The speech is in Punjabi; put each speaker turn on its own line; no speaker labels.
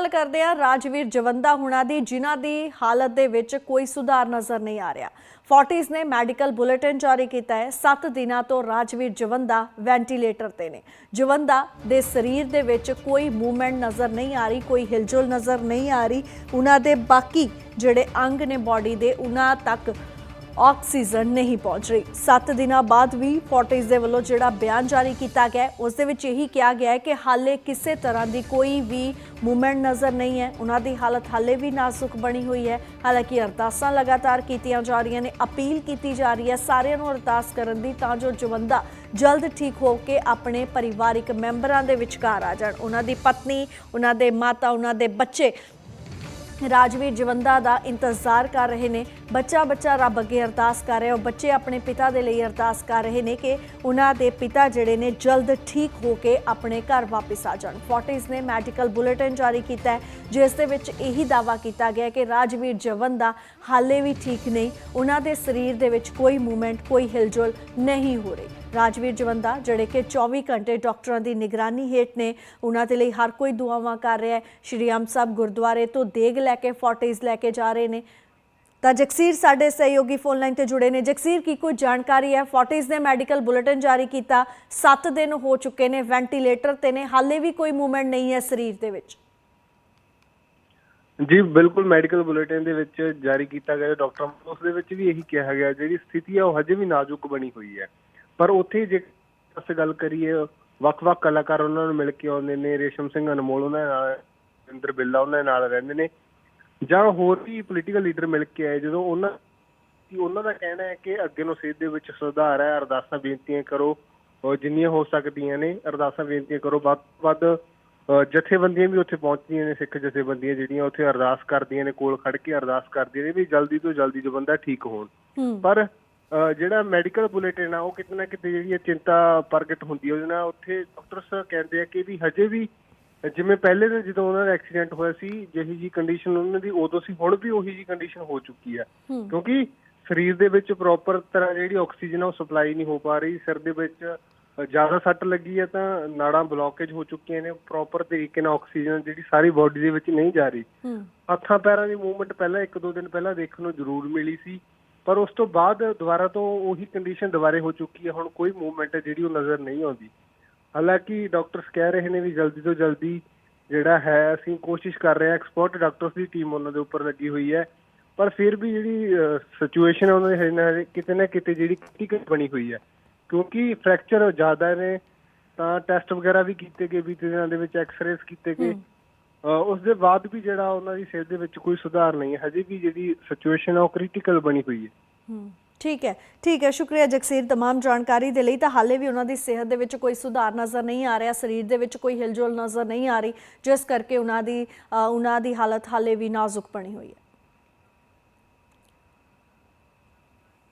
ਗੱਲ ਕਰਦੇ ਹਾਂ, ਰਾਜਵੀਰ ਜਵੰਦਾ ਹੁਣਾਂ ਦੀ, ਜਿਨ੍ਹਾਂ ਦੀ ਹਾਲਤ ਦੇ ਵਿੱਚ ਕੋਈ ਸੁਧਾਰ ਨਜ਼ਰ ਨਹੀਂ ਆ ਰਿਹਾ। ਫੋਰਟਿਸ ਨੇ ਮੈਡੀਕਲ ਬੁਲੇਟਿਨ ਜਾਰੀ ਕੀਤਾ ਹੈ। 7 ਦਿਨਾਂ ਤੋਂ ਰਾਜਵੀਰ ਜਵੰਦਾ ਵੈਂਟੀਲੇਟਰ ਤੇ ਨੇ। ਜਵੰਦਾ ਦੇ ਸਰੀਰ ਦੇ ਵਿੱਚ ਕੋਈ ਮੂਵਮੈਂਟ ਨਜ਼ਰ ਨਹੀਂ ਆ ਰਹੀ, ਕੋਈ ਹਿਲਜੁਲ ਨਜ਼ਰ ਨਹੀਂ ਆ ਰਹੀ। ਉਹਨਾਂ ਦੇ ਬਾਕੀ ਜਿਹੜੇ ਅੰਗ ਨੇ ਬਾਡੀ ਦੇ, ਉਹਨਾਂ ਤੱਕ ਆਕਸੀਜਨ ਨਹੀਂ ਪਹੁੰਚ ਰਹੀ। 7 ਦਿਨਾਂ ਬਾਅਦ ਵੀ ਫੋਰਟਿਸ ਦੇ ਵੱਲੋਂ ਜਿਹੜਾ ਬਿਆਨ ਜਾਰੀ ਕੀਤਾ ਗਿਆ ਉਸ ਦੇ ਵਿੱਚ ਇਹੀ ਕਿਹਾ ਗਿਆ ਹੈ ਕਿ ਹਾਲੇ ਕਿਸੇ ਤਰ੍ਹਾਂ ਦੀ ਕੋਈ ਵੀ ਮੂਵਮੈਂਟ ਨਜ਼ਰ ਨਹੀਂ ਹੈ। ਉਹਨਾਂ ਦੀ ਹਾਲਤ ਹਾਲੇ ਵੀ ਨਾਜ਼ੁਕ ਬਣੀ ਹੋਈ ਹੈ। ਹਾਲਾਂਕਿ ਅਰਦਾਸਾਂ ਲਗਾਤਾਰ ਕੀਤੀਆਂ ਜਾ ਰਹੀਆਂ ਨੇ, ਅਪੀਲ ਕੀਤੀ ਜਾ ਰਹੀ ਹੈ ਸਾਰਿਆਂ ਨੂੰ ਅਰਦਾਸ ਕਰਨ ਦੀ ਤਾਂ ਜੋ ਜਵੰਦਾ ਜਲਦ ਠੀਕ ਹੋ ਕੇ ਆਪਣੇ ਪਰਿਵਾਰਿਕ ਮੈਂਬਰਾਂ ਦੇ ਵਿਚਕਾਰ ਆ ਜਾਣ। ਉਹਨਾਂ ਦੀ ਪਤਨੀ, ਉਹਨਾਂ ਦੇ ਮਾਤਾ, ਉਹਨਾਂ ਦੇ ਬੱਚੇ ਰਾਜਵੀਰ ਜਵੰਦਾ ਦਾ ਇੰਤਜ਼ਾਰ ਕਰ ਰਹੇ ਨੇ। ਬੱਚਾ ਬੱਚਾ ਰੱਬ ਅੱਗੇ ਅਰਦਾਸ ਕਰ ਰਿਹਾ ਉਹ ਬੱਚੇ ਆਪਣੇ ਪਿਤਾ ਦੇ ਲਈ ਅਰਦਾਸ ਕਰ ਰਹੇ ਨੇ ਕਿ ਉਹਨਾਂ ਦੇ ਪਿਤਾ ਜਿਹੜੇ ਨੇ ਜਲਦ ਠੀਕ ਹੋ ਕੇ ਆਪਣੇ ਘਰ ਵਾਪਸ ਆ ਜਾਣ। ਫੋਰਟਿਸ ਨੇ ਮੈਡੀਕਲ ਬੁਲੇਟਿਨ ਜਾਰੀ ਕੀਤਾ ਹੈ, ਜਿਸ ਦੇ ਵਿੱਚ ਇਹੀ ਦਾਵਾ ਕੀਤਾ ਗਿਆ ਕਿ ਰਾਜਵੀਰ ਜਵੰਦਾ ਹਾਲੇ ਵੀ ਠੀਕ ਨਹੀਂ। ਉਹਨਾਂ ਦੇ ਸਰੀਰ ਦੇ ਵਿੱਚ ਕੋਈ ਮੂਵਮੈਂਟ, ਕੋਈ ਹਿਲਜੁਲ ਨਹੀਂ ਹੋ ਰਹੀ। ਰਾਜਵੀਰ ਜਵੰਦਾ, ਜਿਹੜੇ ਕਿ 24 ਘੰਟੇ ਡਾਕਟਰਾਂ ਦੀ ਨਿਗਰਾਨੀ ਹੇਠ ਨੇ, ਉਹਨਾਂ ਦੇ ਲਈ ਹਰ ਕੋਈ ਦੁਆਵਾਂ ਕਰ ਰਿਹਾ ਹੈ। ਸ਼੍ਰੀ ਅੰਬ ਸਾਹਿਬ ਗੁਰਦੁਆਰੇ ਤੋਂ ਦੇਗ ਲੈ ਕੇ ਫੋਰਟਿਸ ਲੈ ਕੇ ਜਾ ਰਹੇ ਨੇ। ਤਾਂ ਜਗਸੀਰ ਸਾਡੇ ਸਹਿਯੋਗੀ ਫੋਨ ਲਾਈਨ ਤੇ ਜੁੜੇ ਨੇ। ਜਗਸੀਰ, ਕੀ ਕੋਈ ਜਾਣਕਾਰੀ ਹੈ? ਫੋਰਟਿਸ ਨੇ ਮੈਡੀਕਲ ਬੁਲੇਟਿਨ ਜਾਰੀ ਕੀਤਾ। 7 ਦਿਨ ਹੋ ਚੁੱਕੇ ਨੇ, ਵੈਂਟੀਲੇਟਰ ਤੇ ਨੇ। ਹਾਲੇ ਵੀ ਕੋਈ ਮੂਵਮੈਂਟ ਨਹੀਂ ਹੈ ਸਰੀਰ ਦੇ ਵਿੱਚ।
ਜੀ, ਬਿਲਕੁਲ ਮੈਡੀਕਲ ਬੁਲੇਟਿਨ ਦੇ ਵਿੱਚ ਜਾਰੀ ਕੀਤਾ ਗਿਆ। ਡਾਕਟਰ ਉਸ ਦੇ ਵਿੱਚ ਵੀ ਇਹੀ ਕਿਹਾ ਗਿਆ, ਜਿਹੜੀ ਸਥਿਤੀ ਹੈ, ਉਹ ਹਜੇ ਵੀ ਨਾਜ਼ੁਕ ਬਣੀ ਹੋਈ ਹੈ। ਪਰ ਉੱਥੇ ਜੇ ਅਸੀਂ ਗੱਲ ਕਰੀਏ ਵੱਖ-ਵੱਖ ਕਲਾਕਾਰ ਉਹਨਾਂ ਨੂੰ ਮਿਲ ਕੇ ਆਉਂਦੇ ਨੇ ਰੇਸ਼ਮ ਸਿੰਘ ਅਨਮੋਲ ਉਹਨਾਂ ਨਾਲ ਇੰਦਰ ਬਿੱਲਾ ਉਹਨਾਂ ਨਾਲ ਰਹਿੰਦੇ ਨੇ ਜਾਂ ਹੋਰ ਵੀ ਪੋਲੀਟੀਕਲ ਲੀਡਰ ਮਿਲ ਕੇ ਆਏ ਜਦੋਂ ਉਹਨਾਂ ਕਿ ਉਹਨਾਂ ਦਾ ਕਹਿਣਾ ਹੈ ਕਿ ਅੱਗੇ ਨੂੰ ਸਿਹਤ ਦੇ ਵਿੱਚ ਸੁਧਾਰ ਹੈ ਅਰਦਾਸਾਂ ਬੇਨਤੀਆਂ ਕਰੋ ਜਿੰਨੀਆਂ ਹੋ ਸਕਦੀਆਂ ਨੇ ਅਰਦਾਸਾਂ ਬੇਨਤੀਆਂ ਕਰੋ ਵੱਧ ਤੋਂ ਵੱਧ ਜਥੇਬੰਦੀਆਂ ਵੀ ਉੱਥੇ ਪਹੁੰਚਦੀਆਂ ਨੇ ਸਿੱਖ ਜਥੇਬੰਦੀਆਂ ਜਿਹੜੀਆਂ ਉੱਥੇ ਅਰਦਾਸ ਕਰਦੀਆਂ ਨੇ ਕੋਲ ਖੜ ਕੇ ਅਰਦਾਸ ਕਰਦੀਆਂ ਨੇ ਵੀ ਜਲਦੀ ਤੋਂ ਜਲਦੀ ਜੋ ਬੰਦਾ ਠੀਕ ਹੋਣ। ਪਰ ਜਿਹੜਾ ਮੈਡੀਕਲ ਬੁਲੇਟਿਨ ਆ ਉਹ ਕਿਤੇ ਨਾ ਕਿਤੇ ਜਿਹੜੀ ਚਿੰਤਾ ਪ੍ਰਗਟ ਹੁੰਦੀ ਹੈ। ਉਹਦੇ ਨਾਲ ਉੱਥੇ ਡਾਕਟਰਸ ਕਹਿੰਦੇ ਆ ਕਿ ਵੀ ਹਜੇ ਵੀ ਜਿਵੇਂ ਪਹਿਲੇ ਦਿਨ ਜਦੋਂ ਉਹਨਾਂ ਦਾ ਐਕਸੀਡੈਂਟ ਹੋਇਆ ਸੀ ਜਿਹੀ ਜੀ ਕੰਡੀਸ਼ਨ ਉਹਨਾਂ ਦੀ ਉਦੋਂ ਸੀ ਹੁਣ ਵੀ ਉਹੀ ਜੀ ਕੰਡੀਸ਼ਨ ਹੋ ਚੁੱਕੀ ਆ ਕਿਉਂਕਿ ਸਰੀਰ ਦੇ ਵਿੱਚ ਪ੍ਰੋਪਰ ਤਰ੍ਹਾਂ ਜਿਹੜੀ ਆਕਸੀਜਨ ਆ ਉਹ ਸਪਲਾਈ ਨਹੀਂ ਹੋ ਪਾ ਰਹੀ। ਸਿਰ ਦੇ ਵਿੱਚ ਜ਼ਿਆਦਾ ਸੱਟ ਲੱਗੀ ਹੈ ਤਾਂ ਨਾੜਾਂ ਬਲੌਕੇਜ ਹੋ ਚੁੱਕੀਆਂ ਨੇ। ਪ੍ਰੋਪਰ ਤਰੀਕੇ ਨਾਲ ਆਕਸੀਜਨ ਜਿਹੜੀ ਸਾਰੀ ਬਾਡੀ ਦੇ ਵਿੱਚ ਨਹੀਂ ਜਾ ਰਹੀ। ਹੱਥਾਂ ਪੈਰਾਂ ਦੀ ਮੂਵਮੈਂਟ ਪਹਿਲਾਂ ਇੱਕ ਦੋ ਦਿਨ ਪਹਿਲਾਂ ਦੇਖਣ ਨੂੰ ਜ਼ਰੂਰ ਮਿਲੀ ਸੀ। ਪਰ ਉਸ ਤੋਂ ਬਾਅਦ ਦੁਬਾਰਾ ਤੋਂ ਉਹੀ ਕੰਡੀਸ਼ਨ ਦੁਬਾਰੇ ਹੋ ਚੁੱਕੀ ਹੈ, ਹੁਣ ਕੋਈ ਮੂਵਮੈਂਟ ਹੈ ਜਿਹੜੀ ਉਹ ਨਜ਼ਰ ਨਹੀਂ ਆਉਂਦੀ। ਹਾਲਾਂਕਿ ਡਾਕਟਰਸ ਕਹਿ ਰਹੇ ਨੇ ਵੀ ਜਲਦੀ ਤੋਂ ਜਲਦੀ ਜਿਹੜਾ ਹੈ, ਅਸੀਂ ਕੋਸ਼ਿਸ਼ ਕਰ ਰਹੇ ਹਾਂ ਐਕਸਪਰਟ ਡਾਕਟਰਸ ਦੀ ਟੀਮ ਉਹਨਾਂ ਦੇ ਉੱਪਰ ਲੱਗੀ ਹੋਈ ਹੈ। ਪਰ ਫਿਰ ਵੀ ਜਿਹੜੀ ਸਿਚੁਏਸ਼ਨ ਹੈ, ਉਹਨਾਂ ਦੇ ਹਜੇ ਨਾ ਹਜੇ ਕਿਤੇ ਨਾ ਕਿਤੇ ਜਿਹੜੀ ਕ੍ਰਿਟੀਕਲ ਬਣੀ ਹੋਈ ਹੈ। ਕਿਉਂਕਿ ਫ੍ਰੈਕਚਰ ਜ਼ਿਆਦਾ ਨੇ, ਤਾਂ ਟੈਸਟ ਵਗੈਰਾ ਵੀ ਕੀਤੇ ਗਏ ਬੀਤੇ ਦਿਨਾਂ ਦੇ ਵਿੱਚ ਐਕਸ-ਰੇਸ ਕੀਤੇ ਗਏ। ਉਸ ਦੇ ਬਾਅਦ ਵੀ ਜਿਹੜਾ ਉਹਨਾਂ ਦੀ ਸਿਹਤ ਦੇ ਵਿੱਚ ਕੋਈ ਸੁਧਾਰ ਨਹੀਂ ਹੈ ਹਜੇ ਵੀ ਜਿਹੜੀ ਸਿਚੁਏਸ਼ਨ ਹੈ ਉਹ ਕ੍ਰਿਟੀਕਲ ਬਣੀ ਹੋਈ ਹੈ
ਹਮ, ਠੀਕ ਹੈ ਠੀਕ ਹੈ ਸ਼ੁਕਰੀਆ ਜਗਸੀਰ तमाम ਜਾਣਕਾਰੀ ਦੇ ਲਈ ਤਾਂ ਹਾਲੇ ਵੀ ਉਹਨਾਂ ਦੀ ਸਿਹਤ ਦੇ ਵਿੱਚ ਕੋਈ ਸੁਧਾਰ ਨਜ਼ਰ ਨਹੀਂ ਆ ਰਿਹਾ ਸਰੀਰ ਦੇ ਵਿੱਚ ਕੋਈ ਹਿਲਜੁਲ ਨਜ਼ਰ ਨਹੀਂ ਆ ਰਹੀ ਜਿਸ ਕਰਕੇ ਉਹਨਾਂ ਦੀ ਅ, ਉਹਨਾਂ ਦੀ ਹਾਲਤ ਹਾਲੇ ਵੀ ਨਾਜ਼ੁਕ ਬਣੀ ਹੋਈ ਹੈ